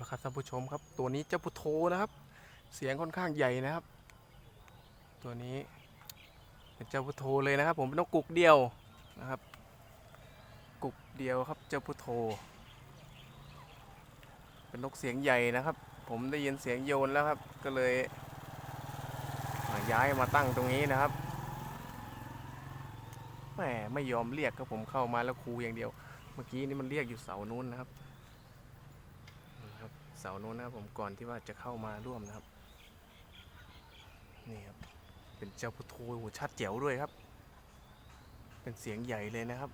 ละครับท่านผู้ชมครับตัวนี้เจ้าพุทโธนะครับ เสียงค่อนข้างใหญ่นะครับ ตัวนี้เป็นเจ้าพุทโธเลยนะครับ ผมเป็นนกกุกเดียวนะครับ กุกเดียวครับเจ้าพุทโธเป็นนกเสียงใหญ่นะครับ ผมได้ยินเสียงโยนแล้วครับ ก็เลยย้ายมาตั้งตรงนี้นะครับแหมไม่ยอมเรียกครับผมเข้ามาแล้วครูอย่างเดียว เมื่อกี้นี่มันเรียกอยู่เสานู้นนะครับ เสาโน้นนะครับผมก่อนที่ว่าจะเข้ามาร่วมนะครับ นี่ครับ เป็นเจ้าพุทโธโหชัดเจ๋วด้วยครับ เป็นเสียงใหญ่เลยนะครับ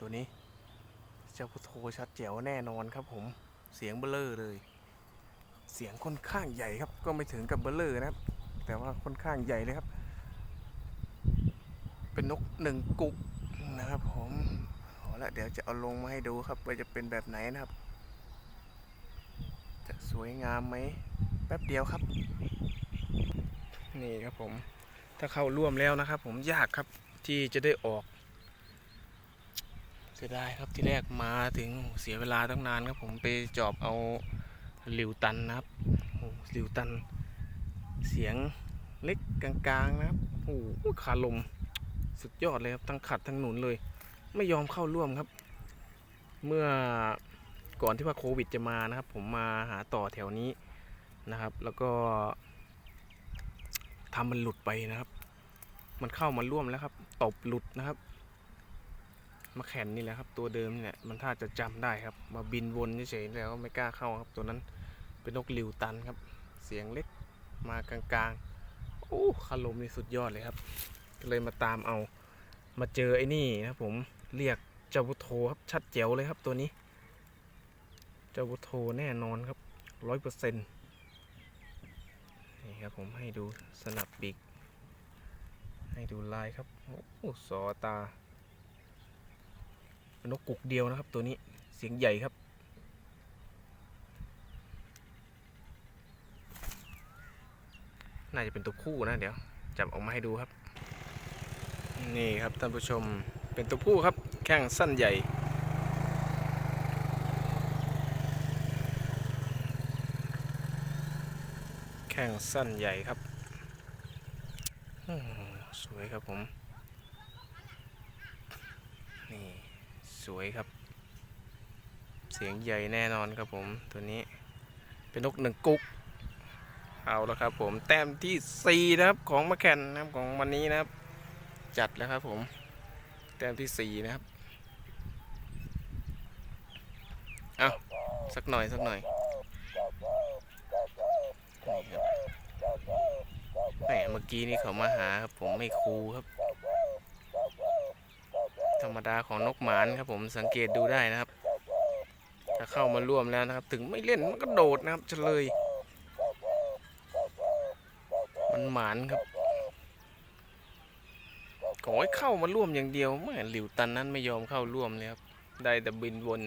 ตัวนี้ เจ้าพุทโธชัดเจ๋วแน่นอนครับ ผมเสียงเบลเลอร์เลย เสียงค่อนข้างใหญ่ครับ ก็ไม่ถึงกับเบลเลอร์นะครับ แต่ว่าค่อนข้างใหญ่เลยครับ เป็นนกหนึ่งกุกนะครับ ผมเอาละเดี๋ยวจะเอาลงมาให้ดูครับว่าจะเป็นแบบไหนนะครับ สวยงามไหมแป๊บเดียวครับ นี่ครับผม ถ้าเข้าร่วมแล้วนะครับ ผมยากครับที่จะได้ออกเสียดายครับที่แรกมาถึงเสียเวลาตั้งนานครับผมไปจอบเอาหลิวตันนะครับโอ้โหหลิวตัน เสียงเล็กกลางๆนะครับโอ้โหคาลมสุดยอดเลยครับทั้งขัดทั้งหนุนเลย ไม่ยอมเข้าร่วมครับ เมื่อ ก่อนที่ว่าโควิดจะมานะครับ ผมมาหาต่อแถวนี้นะครับ แล้วก็ทำมันหลุดไปนะครับ มันเข้ามาร่วมแล้วครับ ตบหลุดนะครับ มาแข่นนี่แหละครับ ตัวเดิมนี่แหละมันถ้าจะจำได้ครับ มาบินวนเฉยๆแล้วไม่กล้าเข้าครับ ตัวนั้นเป็นนกลิวตันครับ เสียงเล็กมากลางๆโอ้คารมนี่สุดยอดเลยครับ ก็เลยมาตามเอา มาเจอไอ้นี่นะผมเรียกเจ้าบุโทครับชัดเจ๋วเลยครับตัวนี้ เจ้าบุโทแน่นอนครับร้อยเปอร์เซ็นต์นี่ครับผมให้ดูสนับปีกให้ดูลายครับโอ้สอตาเป็นนกกุกเดียวนะครับ ตัวนี้เสียงใหญ่ครับ น่าจะเป็นตัวผู้นะเดี๋ยว จับออกมาให้ดูครับ นี่ครับท่านผู้ชมเป็นตัวผู้ครับ แข้งสั้นใหญ่ แข้งสั้นใหญ่ครับสวยครับผม นี่สวยครับ เสียงใหญ่แน่นอนครับผมตัวนี้ เป็นนกหนึ่งกุ๊ก เอาแล้วครับผมแต้มที่ 4 นะครับของมาแคนนะครับของวันนี้นะครับ จัดแล้วครับผม แต้มที่ 4 นะครับ เอาสักหน่อยสักหน่อย แหมเมื่อกี้นี่เขามาหาครับผมไม่คูครับ ธรรมดาของนกหมานครับผมสังเกตดูได้นะครับ ถ้าเข้ามาร่วมแล้วนะครับ ถึงไม่เล่นมันก็โดดนะครับเฉลย มันหมานครับขอให้เข้ามาร่วมอย่างเดียวแม่หลิวตันนั้นไม่ยอมเข้าร่วมเลยครับ ได้แต่บินวน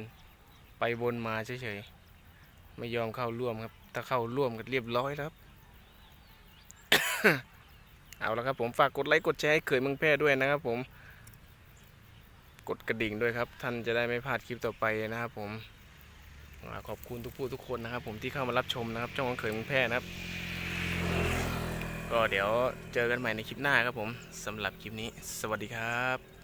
ไปวนมาเฉยๆ ไม่ยอมเข้าร่วมครับ ถ้าเข้าร่วมก็เรียบร้อยแล้วครับเอาละครับผมฝากกดไลค์กดแชร์ให้เขยเมืองแพร่ด้วยนะครับผม กดกระดิ่งด้วยครับ ท่านจะได้ไม่พลาดคลิปต่อไปนะครับผมขอบคุณทุกผู้ทุกคนนะครับ ผมที่เข้ามารับชมนะครับช่องของเขยเมืองแพร่นะครับ ก็เดี๋ยวเจอกันใหม่ในคลิปหน้าครับผมสำหรับคลิปนี้ สวัสดีครับ